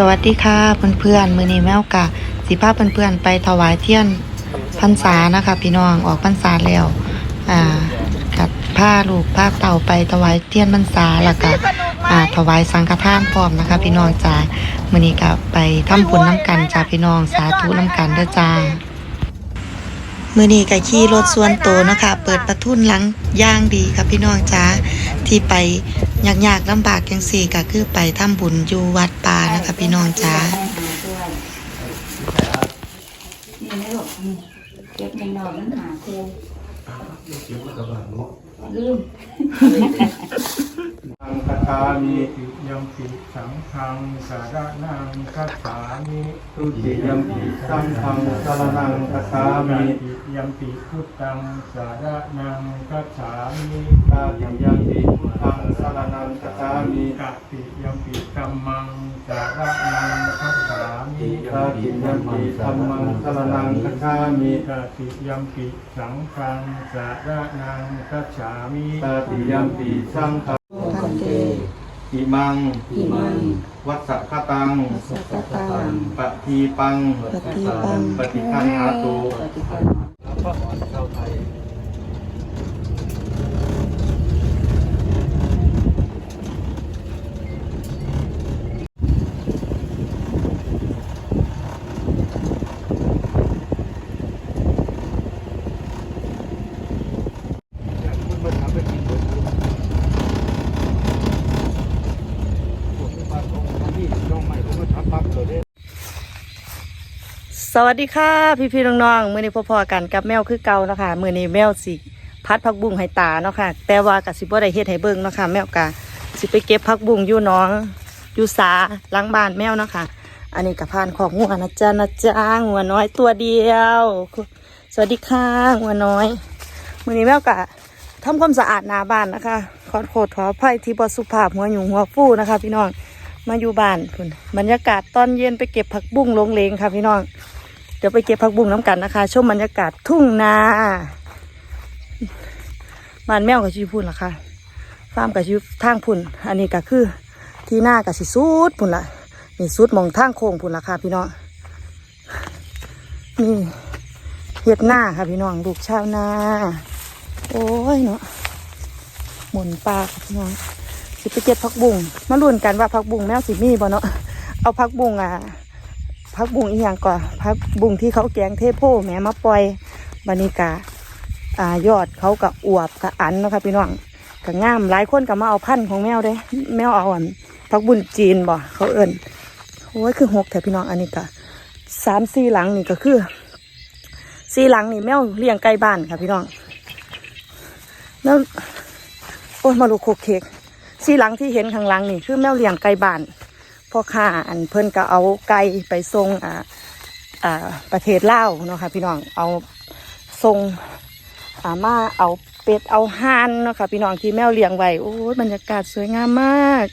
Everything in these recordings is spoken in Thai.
สวัสดีค่ะเพื่อนๆมือนี้แมวกะสิพาพเพื่อนๆไปถวายเทียนพรรษานะคะ พี่น้องออกพรรษาแล้วอ่ากับผ้าลูกผ้าเต่าไปถวายเทียนพรรษาแล้วก็อ่าถวายสังฆทานพร้อมนะคะ พี่น้องจ้ามือนี้ก็ไปทำบุญน้ำกันจ้าพี่น้องสาธุน้ำกันเด้อจ้ามือนี้ก็ขี่รถส่วนโตวนะคะเปิดประทุนหลังย่างดีครับพี่น้องจ้าที่ไป ยากๆลำบากจังสี่ก็คือไปทำบุญอยู่วัดป่านะคะพี่น้องจ้านี่นะลูกนี่เก็บในนอนนั้นหาครูลืม อังคตามีติยมปิสังฆังสารนังคัจฉามิทุติยมปิสังฆังสารนังคัจฉามิติยมปิพุทธังสารนังคัจฉามิตาติยมปิพุทธังสารนังคัจฉามิกติยมปิธัมมังสารนังคัจฉามิตาติยมปิธัมมังสารนังคัจฉามิตาติยมปิสังฆังสารนังคัจฉามิตาติยมปิสังฆังพัน เตอิมัง อิมัง วัสสะคตัง สัพพังปฏิปัง ปฏิปังปฏิคันหาตุปฏิปันพระอ่อนชาวไทย ส วัสดีค่ะ พี่พี่น้องๆมือนี้พอๆกันกับแมวคือเก่าเนาะคะมือนี้แมวสิพัดผักบุ้งให้ตาเนาะค่ะแต่ว่ากับสิบ่ได้เฮ็ดให้เบิ่งเนาะค่ะแมวกะสิไปเก็บผักบุ้งอยู่น้องอยู่สาหลังบ้านแมวเนาะค่ะ อันนี้กับพานของงัวนะจ๊ะนะจ๊ะงัวน้อยตัวเดียว สวัสดีค่ะงัวน้อย มือนี้แมวกะทำความสะอาดหน้าบ้านนะคะขอโทษขออภัยที่บสุภาพหัวหยุ่งหัวฟูนะคะ พี่น้องมาอยู่บ้านคุณบรรยากาศตอนเย็นไปเก็บผักบุ้งลงเลงค่ะพี่น้อง เดี๋ยวไปเก็บผักบุ้งน้ำกันนะคะชมบรรยากาศทุ่งนาบ้านแมวกับชีพุ่นล่ะค่ะฟาร์มกับชีทางพุ่น อันนี้ก็คือที่หน้ากับสิสุดพุ่นละนี่สุดมองทางโค้งพุ่นล่ะค่ะพี่น้องนี่เฮ็ดหน้าค่ะพี่น้องลูกชาวนา โอ้ยเนาะหมุนปลาค่ะพี่น้องสิไปเก็บผักบุ้งมาลุ้นกันว่าผักบุ้งแมวสิมีบ่เนาะเอาผักบุ้งอะ พักบุงอีกอย่างก่อนพักบุงที่เขาแกงเทโพแม่มาปล่อยบานิกาอ่ายอดเขากับอวบกับอันนะคะพี่น้องกับงามหลายคนกับมาเอาพันธุ์ของแมวเด้ แมวเอาอันพักบุญจีนบ่เขาเอิญโอ้ยคือหกแต่พี่น้องอันนี้ก็สามสี่หลังนี่ก็คือสี่หลังนี่แมวเลี้ยงไก่บ้านค่ะพี่น้องแล้วโอ้ยมาลูกโคกเค้กสี่หลังที่เห็นข้างหลังนี่คือแมวเลี้ยงไก่บ้าน พ่อค้าอันเพิ่นก็เอาไก่ไปส่งอ่าอ่าประเทศลาวเนาะค่ะพี่น้องเอาส่งอ่ามาเอาเป็ดเอาห่านเนาะค่ะพี่น้องที่แมวเลี้ยงไว้โอ้ยบรรยากาศสวยงามมาก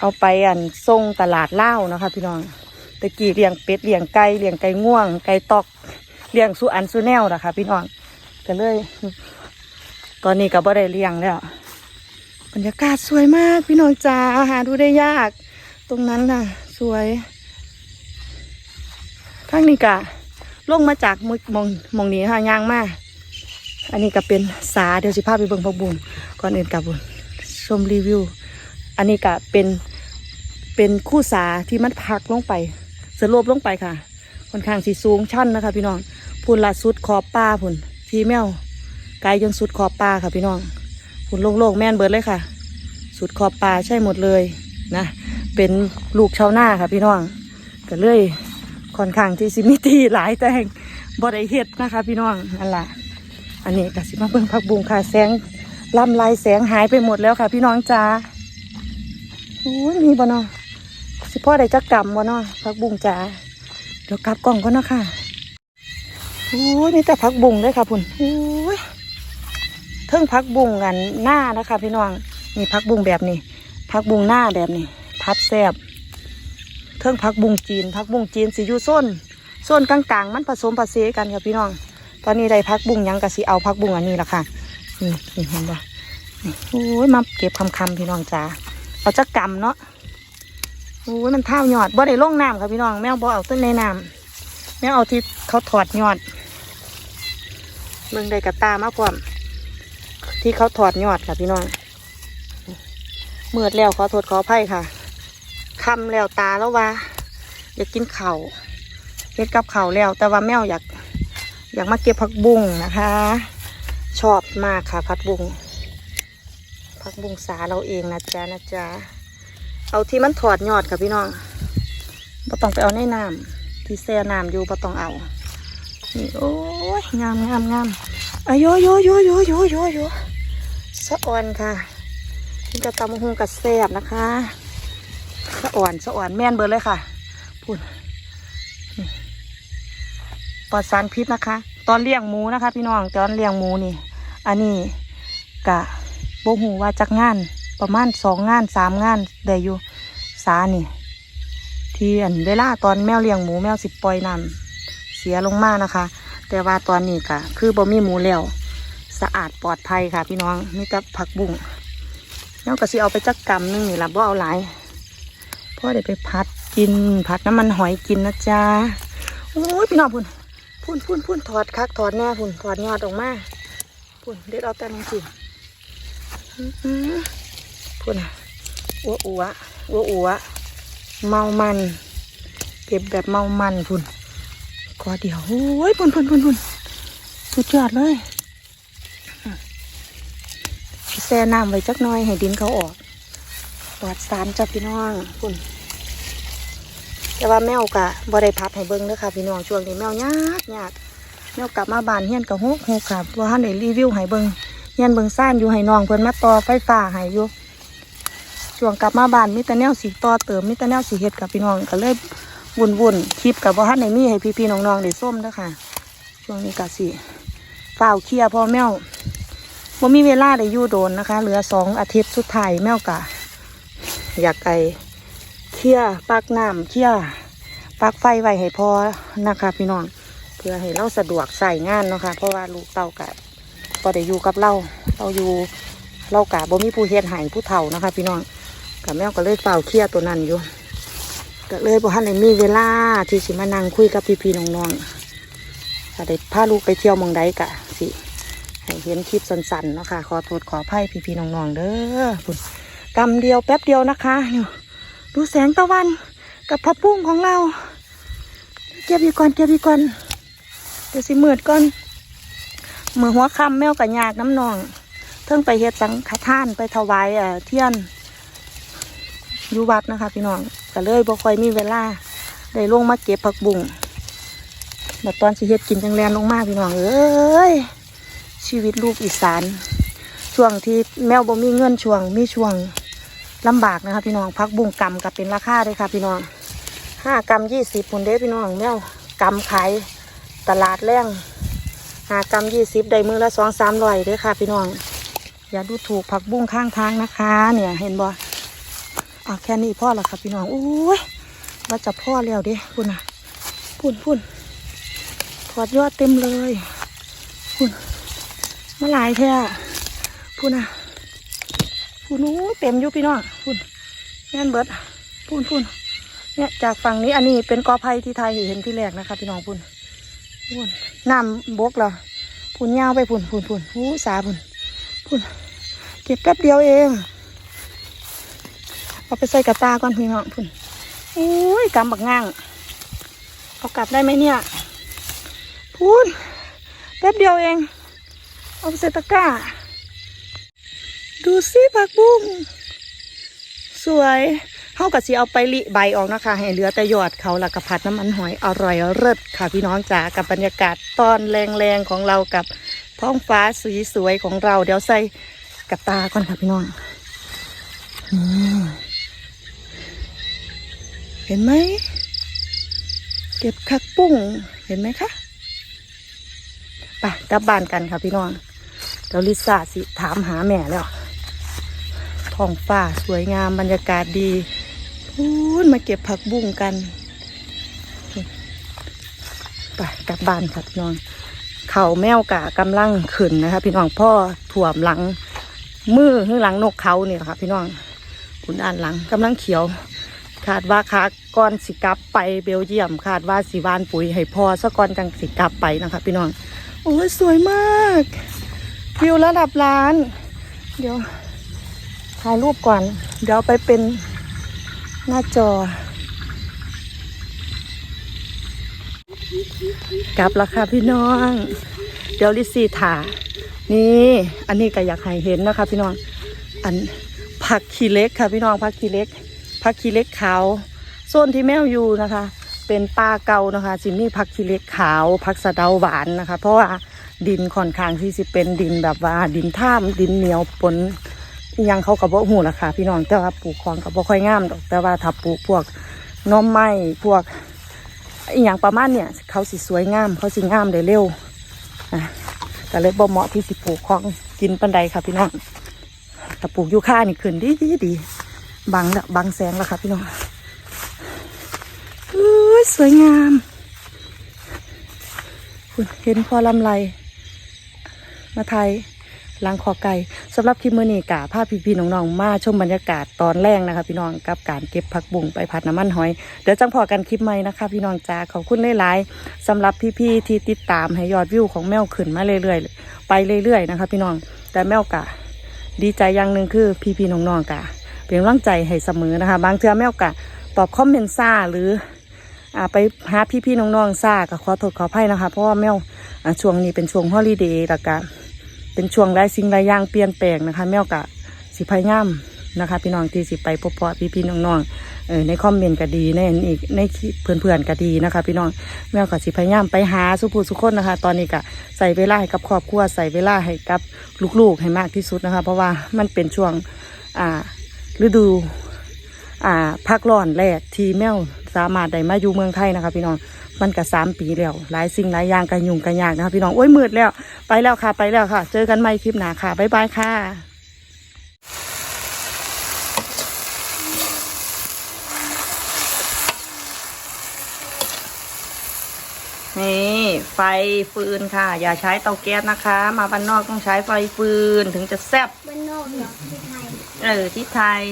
เอาไปอันส่งตลาดลาวเนาะค่ะพี่น้องตะกี้เลี้ยงเป็ดเลี้ยงไก่เลี้ยงไก่ง่วง ไก่ตอกเลี้ยงสุอันสุแนวนะคะพี่น้องก็เลย ตอนนี้ก็บ่ได้เลี้ยงแล้ว บรรยากาศสวยมากพี่น้องจ้าหาดูได้ยาก ตรงนั้นน่ะ สวยข้างนี้กะลงมาจากมึกมองมองนี้ค่ะย่างมากอันนี้ก็เป็นสาเดี๋ยวสิพาพไปเบิ่งพักบุญก่อนอื่นกับบุญชมรีวิว อันนี้ก็เป็นเป็นคู่สาที่มันพักลงไปสโลบลงไปค่ะค่อนข้างสีสูงชันนะคะ พี่น้องพูนละสุดขอบป้าพุ่นทีแมวไกลจนสุดขอบป้าค่ะพี่น้องพุ่นโล่งๆแม่นเบิดเลยค่ะ สุดขอบป่าใช่หมดเลยนะ เป็นลูกชาวนาค่ะพี่น้องก็เลยค่อนข้างที่สิมิทีหลายแต่งบ่ได้เฮ็ดนะคะ พี่น้องนั่นล่ะอันนี้ก็สิมาเบิ่งผักบุงค่ะแสงลำลายแสงหายไปหมดแล้วค่ะ พี่น้องจ้าโอ้ยมีบ่เนาะสิพ่อได้จักกรรมบ่เนาะผักบุงจ้าเดี๋ยวกลับกล่องก่อนเนาะค่ะโอ้ยนี่แต่ผักบุงเลยค่ะพุ่นโอ้ยเทิงผักบุงกันหน้านะคะ พี่น้องนี่พักบุงแบบนี้พักบุงหน้าแบบนี้ พัดแซบเทิงพักบุงจีนพักบุงจีนสีอยู่ส้นส้นกลางๆ มันผสมผสมกันค่ะพี่น้อง ตอนนี้ได้พักบุงยังกะสิเอาพักบุงอันนี้ละค่ะนี่นี่เห็นปะโอ้ยมาเก็บคำคำพี่น้องจ้าเอาจักกำเนาะโอ้ยมันเท่ายอดบ่ได้ลงน้ำค่ะพี่น้องแมวบ่เอาต้นในน้ำแมวเอาที่เขาถอดยอดเบิ่งได้กับตามาพร้อมที่เขาถอดยอดค่ะพี่น้องเมื่อแล้วขอโทษขออภัยค่ะ คำแล้วตาแล้วว่า อยากกินเข่าเฮ็ดกับเข่าแล้ว แต่ว่าแมวอยาก อยากมาเก็บผักบุ้งนะคะ ชอบมากค่ะผักบุ้งผักบุ้งสาเราเองนะจ๊ะนะจ๊ะเอาที่มันถอดยอดค่ะพี่น้องบ่ต้องไปเอาในน้ำที่แช่น้ำอยู่บ่ต้องเอานี่โอ้ยงามงามงามอายุโยโยโยโยโยโยสะออนค่ะกินกับตำหุงกับแซ่บนะคะ สะอ่อนสะอ่อนแม่นเบิดเลยค่ะพูดปลอดสารพิษนะคะ ตอนเลี้ยงหมูนะคะ พี่น้องตอนเลี้ยงหมูนี่ อันนี้กะโบหูว่าจักงาน ประมาณสองงานสามงานได้อยู่สานี่ ที่อันเวลาตอนแมวเลี้ยงหมูแมวสิบปล่อยน้ำเสียลงมานะคะ แต่ว่าตอนนี้กะคือบ่มีหมูแล้วสะอาดปลอดภัยค่ะ พี่น้องมีแต่ผักบุ้งแมวก็สิเอาไปจักกำหนึงนี่ละบ่เอาหลาย พราะเดี๋ยวไปพัดกินผัดน้ำมันหอยกินนะจ๊ะโอ้ยพี่น้องพุ่นพุ่นพุ่นพุ่นถอดคักถอดแน่พุ่นถอดยอดออกมาพุ่นเด็ดเอาแต่ลงสิอื้อหือพุ่นอะอัวอัวอัวอัวเมามันเก็บแบบเมามันพุ่นกอเดียวโอ้ยพุ่นพุ่นพุ่นพุ่นสุดยอดเลยอืมแช่น้ำไว้จักน้อยให้ดินเขาออก อดสารจับพี่น้องพุ่นแต่ว่าแมวกะบ่ได้พัดให้เบิ่งเด้อค่ะพี่น้องช่วงนี้แมวยากยากแมวกลับมาบ้านเฮียนกับฮกฮกค่ะว่าท่านได้รีวิวให้เบิ่งเฮียนเบิ่งซ่านอยู่ให้น้องเพิ่นมาต่อไฟฟ้าให้อยู่ช่วงกลับมาบ้านมีแต่แนวสีต่อเติมมีแต่แนวสีเฮ็ดกับพี่น้องก็เลยวุ่นวุ่นคลิปกับว่าท่านได้มีให้พี่ๆน้องๆได้ส้มเด้อค่ะ ช่วงนี้ก็สิฝ้าเคลียพ่อแมวว่ามีเวลาได้อยู่โดนนะคะ เหลือสองอาทิตย์สุดท้ายแมวกะ อยากไกเคี่ยปักน้ำเคี่ยปักไฟไว้ให้พอนะคะพี่น้องเพื่อให้เราสะดวกใส่งานเนาะค่ะเพราะว่าลูกเต่ากะก็ได้อยู่กับเราเราอยู่เรากะบ่มีผู้เฮ็ดให้ผู้เฒ่านะคะ พี่น้องกับแมวก็เลยเฝ้าเคี่ยตัวนั้นอยู่ก็เลยบ่ทันได้มีเวลาที่สิมานั่งคุยกับพี่ๆน้องๆถ้าได้พาลูกไปเที่ยวเมืองใดกะสิให้เห็นคลิปสั้นๆเนาะค่ะขอโทษขออภัยพี่ๆน้องๆเด้อ กำเดียวแป๊บเดียวนะคะนี่ดูแสงตะวันกับพับปุ้งของเรา เก็บอีกก่อนเก็บอีกก่อนเดี๋ยวสิมืดก่อนเมือหัวค่ำแมวกับยากน้ำนองเพิ่งไปเฮ็ดสังฆทานไปถวายเอ่อเทียนอยู่วัดนะคะ พี่น้องก็เลยบ่ค่อยมีเวลาได้ลงมาเก็บผักบุ้งแบบตอนสิเฮ็ดกินจังแลนลงมากพี่น้องเอ้ยชีวิตลูกอีสาน ช่วงที่แมวบ่มีเงินช่วงมีช่วง ลำบากนะคะพี่น้องพักบุ้งกำกับเป็นราคาเลยค่ะ พี่น้องห้ากำยี่สิบพุนเด้พี่น้องแมวกำขายตลาดแรงห้ากำยี่สิบได้มือละสองสามร้อยเด้ค่ะ พี่น้อง อย่าดูถูกผักบุ้งข้างทางนะคะ เนี่ยเห็นบ่เอาแค่นี้พ่อละค่ะพี่น้องโอ้ยว่าจะพ่อแล้วเด้พุ่นอะพุ่นพุ่นถอดยอดเต็มเลยพุ่นมาหลายแท้พุ่นอะ พูนโอ้เต็มอยู่พี่น้องพูนแน่นเบิดพูนพูนเนี่ยจากฝั่งนี้อันนี้เป็นกอไผ่ที่ไทยเห็นที่แรกนะคะ พี่น้องพูนพูนน้ำบกเหรอพูนยาวไปพูนพูนพูนหูสาพูนพูนเก็บแป๊บเดียวเองเอาไปใส่กระตาก่อนพี่น้องพูนโอ้ยกำบักง่างเอากลับได้ไหมเนี่ยพูนแป๊บเดียวเอง เอาไปใส่ตะกร้า ดูสิผักบุ้งสวยเขากับสีเอาไปลิใบออกนะคะ ให้เหลือแต่ยอดเขาละกะพัดน้ำมันหอยอร่อยเลิศค่ะพี่น้องจ๋ากับบรรยากาศตอนแรงๆของเรากับท้องฟ้าสีสวยของเรา เดี๋ยวใส่กระตาก่อนค่ะพี่น้องเห็นไหมเก็บคักปุ้งเห็นไหมคะไปกลับบ้านกันค่ะพี่น้องเดี๋ยวลิซ่าสิถามหาแม่แล้ว ท้องฟ้าสวยงามบรรยากาศดีพูนมาเก็บผักบุ้งกันไปกลับบ้านค่ะพี่น้อง เขาแมวกะกำลังขึ้นนะคะ พี่น้องพ่อถ่วมหลัง มือข้างหลังนกเขาเนี่ยค่ะพี่น้องคุณอ่านหลังกำลังเขียว คาดว่าค่ะก่อนสิกลับไปเบลเยียม คาดว่าสิวานปุ๋ยให้พอซะก่อนจังสิกลับไปนะคะ พี่น้องโอ้ยสวยมากวิวระดับล้าน เดี๋ยว ถ่ายรูปก่อน เดี๋ยวเอาไปเป็นหน้าจอกลับแล้วค่ะพี่น้อง เดี๋ยวลิซี่ถ่านี่อันนี้ก็อยากให้เห็นนะคะพี่น้อง อันผักขี้เล็กค่ะพี่น้องผักขี้เล็กผักขี้เล็กขาวโซนที่แมวอยู่นะคะ เป็นป่าเก่านะคะสิมมี่ผักขี้เล็กขาวผักสะเดาหวานนะคะ เพราะว่าดินค่อนข้างที่สิเป็นดินแบบว่า ดินท่ามดินเหนียวปน ยังเขากับบ่หูละค่ะพี่น้องแต่ว่าปลูกของกับบ่ค่อยงามดอก แต่ว่าถ้าปลูกพวกน้อมไม้พวกอีหยังประมาณเนี่ย เขาสิสวยงามเขาสิงามได้เร็วนะก็เลยบ่เหมาะที่สิปลูกของกินปันใดค่ะพี่น้องถ้าปลูกยูคานี่ขึ้นดีดีดีบังละบังแสงแล้วค่ะพี่น้องอุ้ยสวยงามคุณเห็นพอลำไรมาไทย ล้างคอไก่สำหรับคลิปมือนี้กะพาพพี่ๆน้องๆมาชมบรรยากาศตอนแรกนะคะ พี่น้องกับการเก็บผักบุ้งไปผัดน้ำมันหอย เดี๋ยวจังพอกันคลิปใหม่นะคะ พี่น้องจ้าขอบคุณหลายๆสำหรับพี่ๆที่ติดตามให้ยอดวิวของแมวขึ้นมาเรื่อยๆไปเรื่อยๆนะคะ พี่น้องแต่แมวกะดีใจอย่างหนึ่งคือพี่พี่ๆน้องๆกะเป็นกำลังใจให้เสมอนะคะ บางเทื่อแม่กะตอบคอมเมนต์ซ่าหรืออ่าไปหาพี่พี่ๆน้องๆซ่าก็ขอโทษขออภัยนะคะ เพราะว่าแมวช่วงนี้เป็นช่วงฮอลิเดย์แล้วก็ เป็นช่วงหลายสิ่งหลายอย่างเปลี่ยนแปลงนะคะ แมวกะสิพยายามนะคะ พี่น้องที่สิไปพบเพาะพี่พี่น้องๆเออในคอมเมนต์ก็ดีในอันอีกในเพื่อนๆก็ดีนะคะ พี่น้องแมวก็สิพยายามไปหาสุภูสุคนนะคะ ตอนนี้ก็ใส่เวลาให้กับครอบครัวใส่เวลาให้กับลูกๆให้มากที่สุดนะคะ เพราะว่ามันเป็นช่วงอ่าฤดูอ่าพักร้อนแรกที่แมวสามารถได้มาอยู่เมืองไทยนะคะ พี่น้อง มันก็สามปีแล้วหลายสิ่งหลายอย่างกันยุ่งกันยากนะคะพี่น้องโอ้ยมืดแล้ว ไปแล้วค่ะ ไปแล้วค่ะ เจอกันใหม่คลิปหน้าค่ะบ๊ายบายค่ะนี่ไฟฟืนค่ะ อย่าใช้เตาแก๊สนะคะ มาบ้านนอกต้องใช้ไฟฟืนถึงจะแซ่บบ้านนอกเหรอที่ไทยเออที่ไทย